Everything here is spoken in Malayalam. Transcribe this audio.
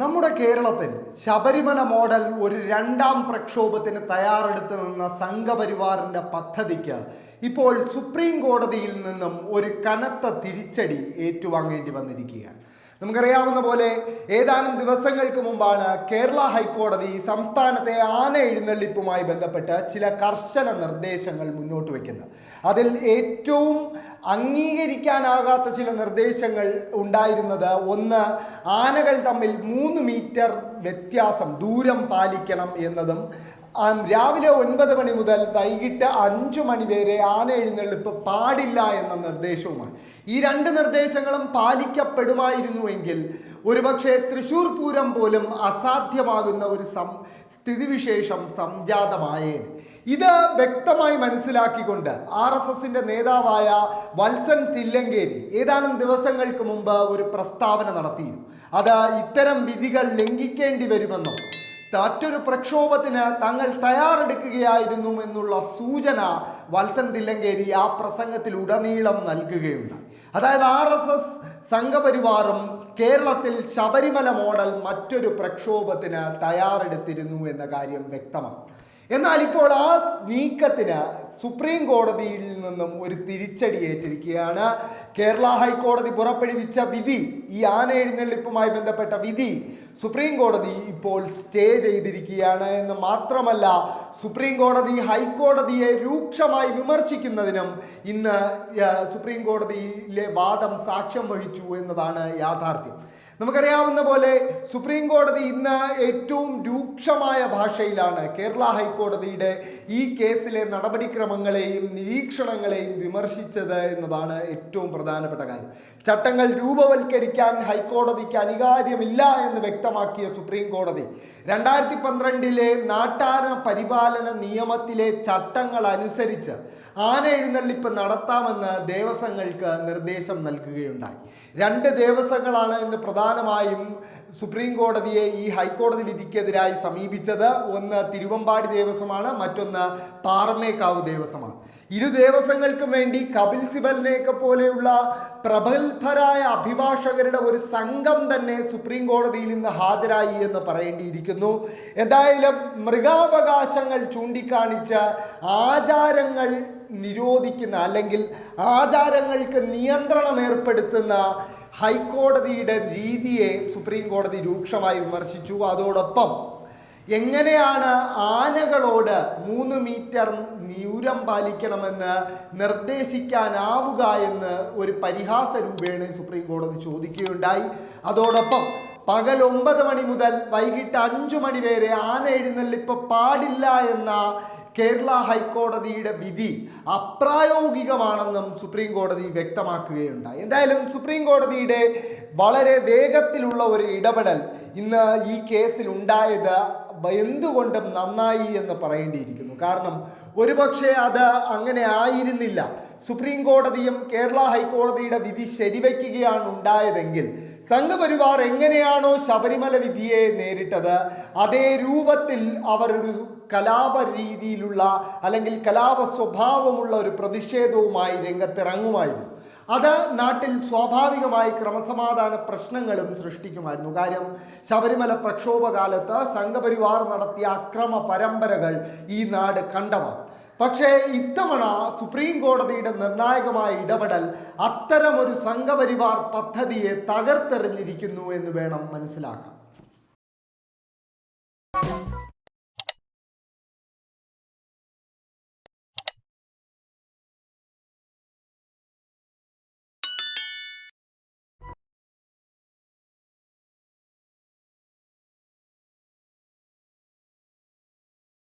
നമ്മുടെ കേരളത്തിൽ ശബരിമല മോഡൽ ഒരു രണ്ടാം പ്രക്ഷോഭത്തിന് തയ്യാറെടുത്ത് നിന്ന സംഘപരിവാറിന്റെ പദ്ധതിക്ക് ഇപ്പോൾ സുപ്രീം കോടതിയിൽ നിന്നും ഒരു കനത്ത തിരിച്ചടി ഏറ്റുവാങ്ങേണ്ടി വന്നിരിക്കുകയാണ്. നമുക്കറിയാവുന്ന പോലെ ഏതാനും ദിവസങ്ങൾക്ക് മുമ്പാണ് കേരള ഹൈക്കോടതി സംസ്ഥാനത്തെ ആന എഴുന്നള്ളിപ്പുമായി ബന്ധപ്പെട്ട് ചില കർശന നിർദ്ദേശങ്ങൾ മുന്നോട്ട് വയ്ക്കുന്നത്. അതിൽ ഏറ്റവും അംഗീകരിക്കാനാകാത്ത ചില നിർദ്ദേശങ്ങൾ ഉണ്ടായിരുന്നത്. ഒന്ന് ആനകൾ തമ്മിൽ മൂന്ന് മീറ്റർ വ്യത്യാസം ദൂരം പാലിക്കണം എന്നതും. രാവിലെ ഒൻപത് മണി മുതൽ വൈകിട്ട് അഞ്ചു മണി വരെ ആന എഴുന്നള്ളിപ്പ് പാടില്ല എന്ന നിർദ്ദേശവുമാണ്. ഈ രണ്ട് നിർദ്ദേശങ്ങളും പാലിക്കപ്പെടുമായിരുന്നുവെങ്കിൽ ഒരുപക്ഷെ തൃശൂർ പൂരം പോലും അസാധ്യമാകുന്ന ഒരു സം സ്ഥിതിവിശേഷം സംജാതമായേനെ. ഇത് വ്യക്തമായി മനസ്സിലാക്കിക്കൊണ്ട് ആർ എസ് എസിന്റെ നേതാവായ വത്സൻ തില്ലങ്കേരി ഏതാനും ദിവസങ്ങൾക്ക് മുമ്പ് ഒരു പ്രസ്താവന നടത്തിയിരുന്നു. അത് ഇത്തരം വിധികൾ ലംഘിക്കേണ്ടി വരുമെന്നും മറ്റൊരു പ്രക്ഷോഭത്തിന് തങ്ങൾ തയ്യാറെടുക്കുകയായിരുന്നു എന്നുള്ള സൂചന വത്സൻ തില്ലങ്കേരി ആ പ്രസംഗത്തിൽ ഉടനീളം നൽകുകയുണ്ടായി. അതായത് ആർ എസ് എസ് സംഘപരിവാറും കേരളത്തിൽ ശബരിമല മോഡൽ മറ്റൊരു പ്രക്ഷോഭത്തിന് തയ്യാറെടുത്തിരുന്നു എന്ന കാര്യം വ്യക്തമാണ്. എന്നാൽ ഇപ്പോൾ ആ നീക്കത്തിന് സുപ്രീം കോടതിയിൽ നിന്നും ഒരു തിരിച്ചടി ഏറ്റിരിക്കുകയാണ്. കേരള ഹൈക്കോടതി പുറപ്പെടുവിച്ച വിധി ഈ ആന എഴുന്നള്ളിപ്പുമായി ബന്ധപ്പെട്ട വിധി സുപ്രീം കോടതി ഇപ്പോൾ സ്റ്റേ ചെയ്തിരിക്കുകയാണ് എന്ന് മാത്രമല്ല സുപ്രീം കോടതി ഹൈക്കോടതിയെ രൂക്ഷമായി വിമർശിക്കുന്നതിനും ഇന്ന് സുപ്രീം കോടതിയിലെ വാദം സാക്ഷ്യം വഹിച്ചു എന്നതാണ് യാഥാർത്ഥ്യം. നമുക്കറിയാവുന്ന പോലെ സുപ്രീം കോടതി ഇന്ന് ഏറ്റവും രൂക്ഷമായ ഭാഷയിലാണ് കേരള ഹൈക്കോടതിയുടെ ഈ കേസിലെ നടപടിക്രമങ്ങളെയും നിരീക്ഷണങ്ങളെയും വിമർശിച്ചത് എന്നതാണ് ഏറ്റവും പ്രധാനപ്പെട്ട കാര്യം. ചട്ടങ്ങൾ രൂപവൽക്കരിക്കാൻ ഹൈക്കോടതിക്ക് അനിവാര്യമില്ല എന്ന് വ്യക്തമാക്കിയ സുപ്രീം കോടതി രണ്ടായിരത്തി പന്ത്രണ്ടിലെ നാട്ടാന പരിപാലന നിയമത്തിലെ ചട്ടങ്ങൾ അനുസരിച്ച് ആന എഴുന്നള്ളിപ്പ് നടത്താമെന്ന് ദേവസ്വങ്ങൾക്ക് നിർദ്ദേശം നൽകുകയുണ്ടായി. രണ്ട് ദേവസ്വങ്ങളാണ് ഇന്ന് പ്രധാനമായും സുപ്രീം കോടതിയെ ഈ ഹൈക്കോടതി വിധിക്കെതിരായി സമീപിച്ചത് ഒന്ന് തിരുവമ്പാടി ദേവസ്വമാണ് മറ്റൊന്ന് പാറമേക്കാവ് ദേവസ്വമാണ്. ഇരു ദേവസ്വങ്ങൾക്കും വേണ്ടി കപിൽ സിബലിനെയൊക്കെ പോലെയുള്ള പ്രഗത്ഭരായ അഭിഭാഷകരുടെ ഒരു സംഘം തന്നെ സുപ്രീം കോടതിയിൽ നിന്ന് ഹാജരായി എന്ന് പറയേണ്ടിയിരിക്കുന്നു. എന്തായാലും മൃഗാവകാശങ്ങൾ ചൂണ്ടിക്കാണിച്ച് ആചാരങ്ങൾ നിരോധിക്കുന്ന അല്ലെങ്കിൽ ആചാരങ്ങൾക്ക് നിയന്ത്രണം ഏർപ്പെടുത്തുന്ന ഹൈക്കോടതിയുടെ രീതിയെ സുപ്രീം കോടതി രൂക്ഷമായി വിമർശിച്ചു. അതോടൊപ്പം എങ്ങനെയാണ് ആനകളോട് മൂന്ന് മീറ്റർ ന്യൂരം പാലിക്കണമെന്ന് നിർദ്ദേശിക്കാനാവുക എന്ന് ഒരു പരിഹാസ രൂപേണ സുപ്രീം കോടതി ചോദിക്കുകയുണ്ടായി. അതോടൊപ്പം പകൽ ഒമ്പത് മണി മുതൽ വൈകിട്ട് അഞ്ചു മണി വരെ ആന എഴുന്നള്ളിപ്പ് പാടില്ല എന്ന കേരള ഹൈക്കോടതിയുടെ വിധി അപ്രായോഗികമാണെന്നും സുപ്രീം കോടതി വ്യക്തമാക്കുകയുണ്ടായി. എന്തായാലും സുപ്രീം കോടതിയുടെ വളരെ വേഗത്തിലുള്ള ഒരു ഇടപെടൽ ഇന്ന് ഈ കേസിൽ ഉണ്ടായത് എന്തുകൊണ്ടും നന്നായി എന്ന് പറയേണ്ടിയിരിക്കുന്നു. കാരണം ഒരുപക്ഷെ അത് അങ്ങനെ ആയിരുന്നില്ല. സുപ്രീം കോടതിയും കേരള ഹൈക്കോടതിയുടെ വിധി ശരിവയ്ക്കുകയാണ് ഉണ്ടായതെങ്കിൽ സംഘപരിവാർ എങ്ങനെയാണോ ശബരിമല വിധിയെ നേരിട്ടത് അതേ രൂപത്തിൽ അവർ ഒരു കലാപ രീതിയിലുള്ള അല്ലെങ്കിൽ കലാപ സ്വഭാവമുള്ള ഒരു പ്രതിഷേധവുമായി രംഗത്തിറങ്ങുമായിരുന്നു. അത് നാട്ടിൽ സ്വാഭാവികമായി ക്രമസമാധാന പ്രശ്നങ്ങളും സൃഷ്ടിക്കുമായിരുന്നു. കാര്യം ശബരിമല പ്രക്ഷോഭകാലത്ത് സംഘപരിവാർ നടത്തിയ അക്രമ പരമ്പരകൾ ഈ നാട് കണ്ടതാണ്. പക്ഷേ ഇത്തവണ സുപ്രീം കോടതിയുടെ നിർണായകമായ ഇടപെടൽ അത്തരമൊരു സംഘപരിവാർ പദ്ധതിയെ തകർത്തെറിഞ്ഞിരിക്കുന്നു എന്ന് വേണം മനസ്സിലാക്കാം